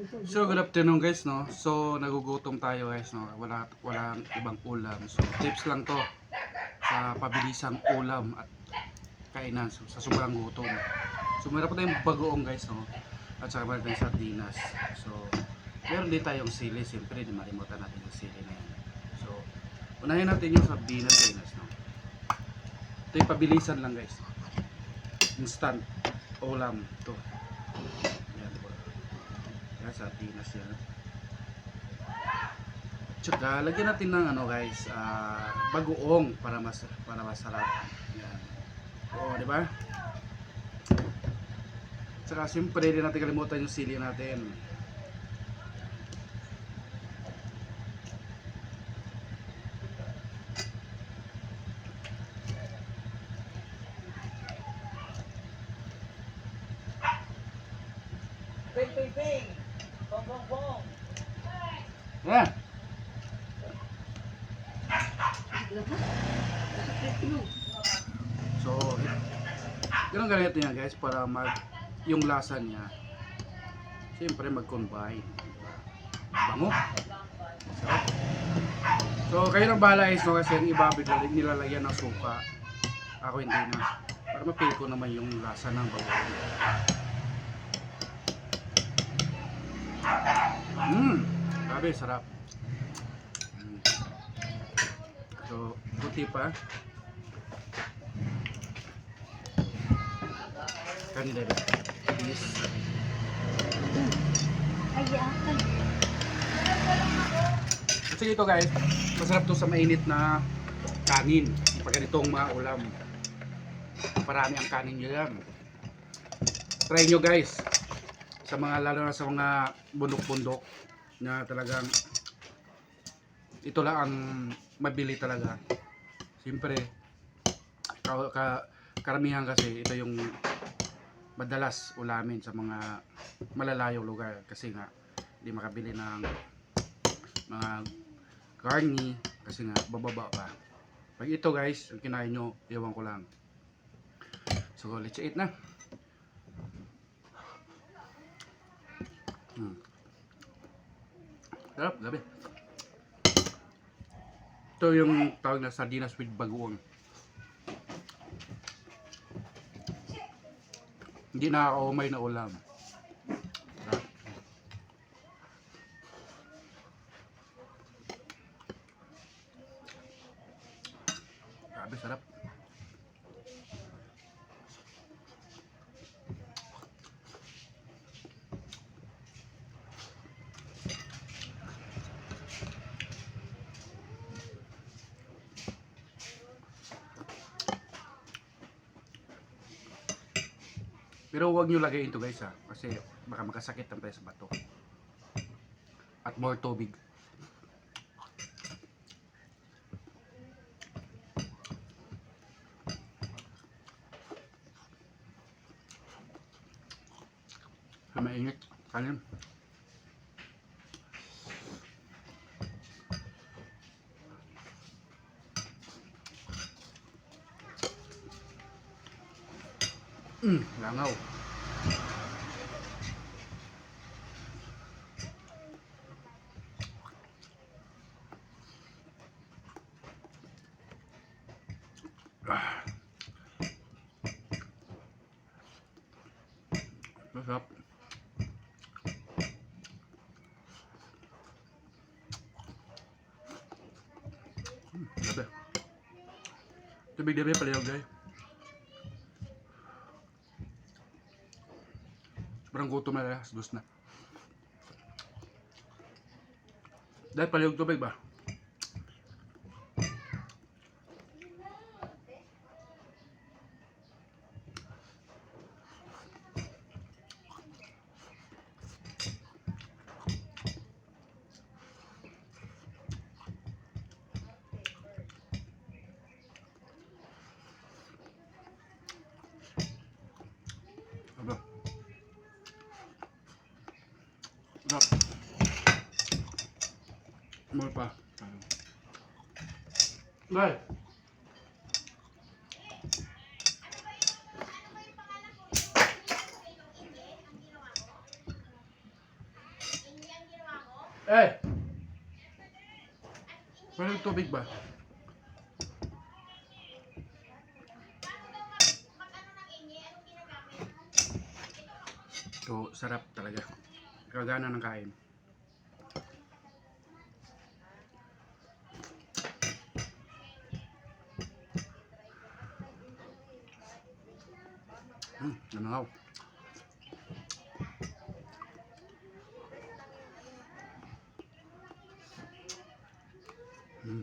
So good afternoon guys no. So nagugutom tayo guys no. Wala walang ibang ulam. So tips lang to sa pabilisang ulam at kainan so, sa sobrang gutom. So meron pa tayong bagoong guys no. At saka meron sardinas. So meron din tayong sili. Siyempre di malimutan natin yung sili na yan. So unahin natin yung sardinas guys no. Ito yung pabilisan lang guys. Instant ulam to. Yan. Yan, sardinas yan. Tsaka, lagyan natin ng ano guys, ah, bagoong para mas para masarap. Yan. Oo, di ba? Tsaka, siyempre, hindi natin kalimutan yung sili natin. Ping, ping, ping. Yan. So, ganun ganito yan guys para mag yung lasa niya siyempre mag-combine. Bango. Sarap. So, kayo nang bahala is no, kasi yung iba nilalagyan ng suka. Ako hindi na. Para mapil ko naman yung lasa ng bawang. Mmm! Grabe, sarap. Mm. So, buti pa. Rin. Please. Ayakan. Kasi ito guys, masarap to sa mainit na kanin. Pag ganitong mga ulam. Parami ang kanin nyo yan. Try nyo guys. Sa mga lalo na sa mga bundok-bundok na talagang ito lang ang mabili talaga. Siyempre, ka, ka, karamihan kasi ito yung madalas ulamin sa mga malalayong lugar kasi nga hindi makabili ng mga garni kasi nga bababa pa. Pag ito guys, yung kinain nyo, iwan ko lang. So, let's eat na. Hmm. Sarap, gabi. Ito yung tawag na sardinas with bagoong. Hindi nakakaumay na ulam. Sarap. Grabe, sarap. Pero huwag nyo lagay ito guys ha. Kasi baka makasakit ang tayo sa bato. At more tubig. Mainit. Kanin. Mm, langaw. Ah. Masarap. Hmm, grabe. Tubig dami pala yung guys. Sobrang gutom na lang, dos na. Dahil pala yung tubig ba? Aba. Sarap. More pa. Dahil. Eh! Walang tubig ba? So, sarap talaga. Kagana ng kain. Hmm, nanaw. Hmm.